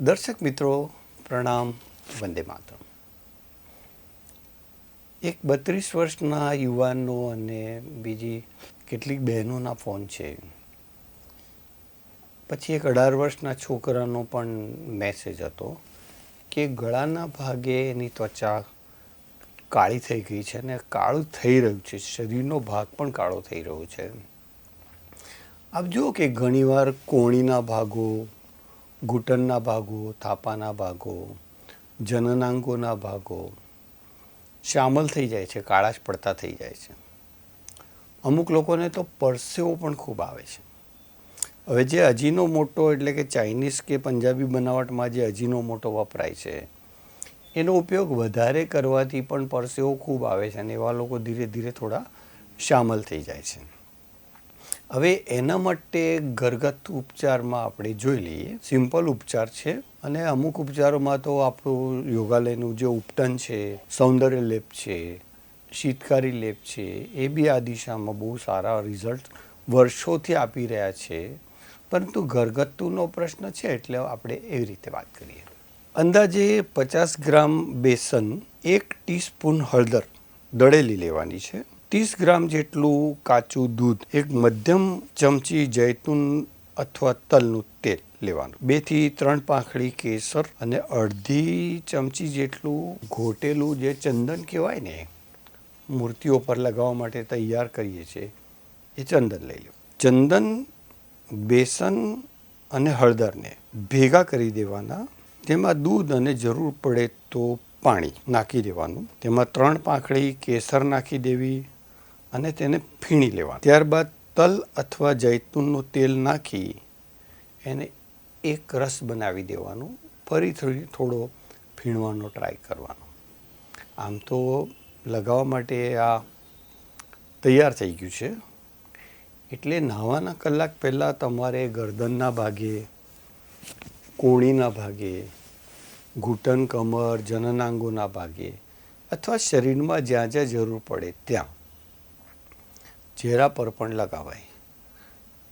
દર્શક મિત્રો, પ્રણામ, વંદે માતરમ. એક બત્રીસ વર્ષના યુવાનો અને બીજી કેટલીક બહેનોના ફોન છે. પછી એક અઢાર વર્ષના છોકરાનો પણ મેસેજ હતો કે ગળાના ભાગે એની ત્વચા કાળી થઈ ગઈ છે અને કાળું થઈ રહ્યું છે. શરીરનો ભાગ પણ કાળો થઈ રહ્યો છે. આપ જુઓ કે ઘણીવાર કોણીના ભાગો ઘૂંટણના ભાગો, થાપાના ભાગો, જનનાંગોના ભાગો શામલ થઈ જાય છે કાળાશ પડતા થઈ જાય છે. અમુક લોકોને તો પરસેવો પણ ખૂબ આવે છે. હવે જે અજીનો મોટો એટલે કે ચાઇનીઝ કે પંજાબી બનાવટમાં જે અજીનો મોટો વપરાય છે, એનો ઉપયોગ વધારે કરવાથી પણ પરસેવો ખૂબ આવે છે અને એવા લોકો ધીરે ધીરે થોડા શામલ થઈ જાય છે. હવે એના માટે ઘરગથ્થુ ઉપચારમાં આપણે જોઈ લઈએ. સિમ્પલ ઉપચાર છે અને અમુક ઉપચારોમાં તો આપણું યોગાલયનું જે ઉપટન છે, સૌંદર્ય લેપ છે, શીતકારી લેપ છે, એ બી આ દિશામાં બહુ સારા રિઝલ્ટ વર્ષોથી આપી રહ્યા છે. પરંતુ ઘરગથ્થુનો પ્રશ્ન છે એટલે આપણે એવી રીતે વાત કરીએ. અંદાજે પચાસ ગ્રામ બેસન, એક ટીસ્પૂન હળદર દળેલી લેવાની છે. ત્રીસ ગ્રામ જેટલું કાચું દૂધ, એક મધ્યમ ચમચી જૈતુન અથવા તલનું તેલ લેવાનું. બેથી ત્રણ પાંખડી કેસર અને અડધી ચમચી જેટલું ઘોટેલું જે ચંદન કહેવાય ને, મૂર્તિઓ પર લગાવવા માટે તૈયાર કરીએ છીએ, એ ચંદન લઈ લો ચંદન, બેસન અને હળદરને ભેગા કરી દેવાના. તેમાં દૂધ અને જરૂર પડે તો પાણી નાખી દેવાનું. તેમાં ત્રણ પાંખડી કેસર નાખી દેવી. અને તેને ફીણી લેવાનું. ત્યારબાદ તલ અથવા જૈતુનનું તેલ નાખી એને એક રસ બનાવી દેવાનું. ફરી થોડો ફીણવાનો ટ્રાય કરવાનો. આમ તો લગાવવા માટે આ તૈયાર થઈ ગયું છે. એટલે નાહવાના કલાક પહેલાં તમારે ગરદનના ભાગે, કોણીના ભાગે, ઘૂંટણ કમર, જનનાંગોના ભાગે અથવા શરીરમાં જ્યાં જ્યાં જરૂર પડે ત્યાં ચહેરા પર પણ લગાવાય.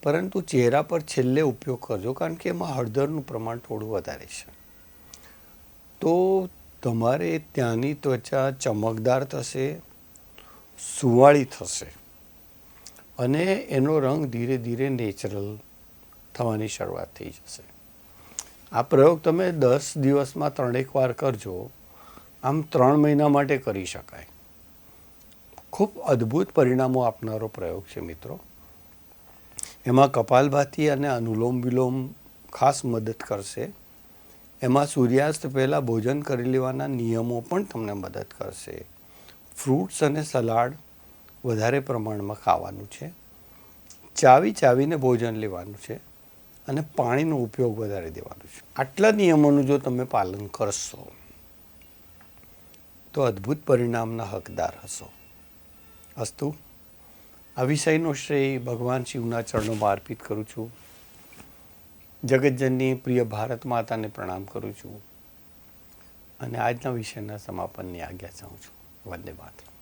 પરંતુ ચહેરા પર છેલ્લે ઉપયોગ કરજો, કારણ કે એમાં હળદરનું પ્રમાણ થોડું વધારે છે. તો તમારે ત્યાંની ત્વચા ચમકદાર થશે, સુવાળી થશે અને એનો રંગ ધીરે ધીરે નેચરલ થવાની શરૂઆત થઈ જશે. આ પ્રયોગ તમે દસ દિવસમાં ત્રણેક વાર કરજો. આમ ત્રણ મહિના માટે કરી શકાય. ખૂબ અદ્ભુત પરિણામો આપનારો પ્રયોગ છે, મિત્રો. એમાં કપાલભાતી અને અનુલોમ વિલોમ ખાસ મદદ કરશે. એમાં સૂર્યાસ્ત પહેલાં ભોજન કરી લેવાના નિયમો પણ તમને મદદ કરશે. ફ્રૂટ્સ અને સલાડ વધારે પ્રમાણમાં ખાવાનું છે. ચાવી ચાવીને ભોજન લેવાનું છે અને પાણીનો ઉપયોગ વધારે દેવાનો છે. આટલા નિયમોનું જો તમે પાલન કરશો, તો અદ્ભુત પરિણામના હકદાર હશો. અસ્તુ. આ વિષયનો શ્રેય ભગવાન શિવના ચરણોમાં અર્પિત કરું છું. જગતજનની પ્રિય ભારત માતાને પ્રણામ કરું છું. અને આજના વિષયના સમાપનની આજ્ઞા ચાહું છું. વંદે માતરમ.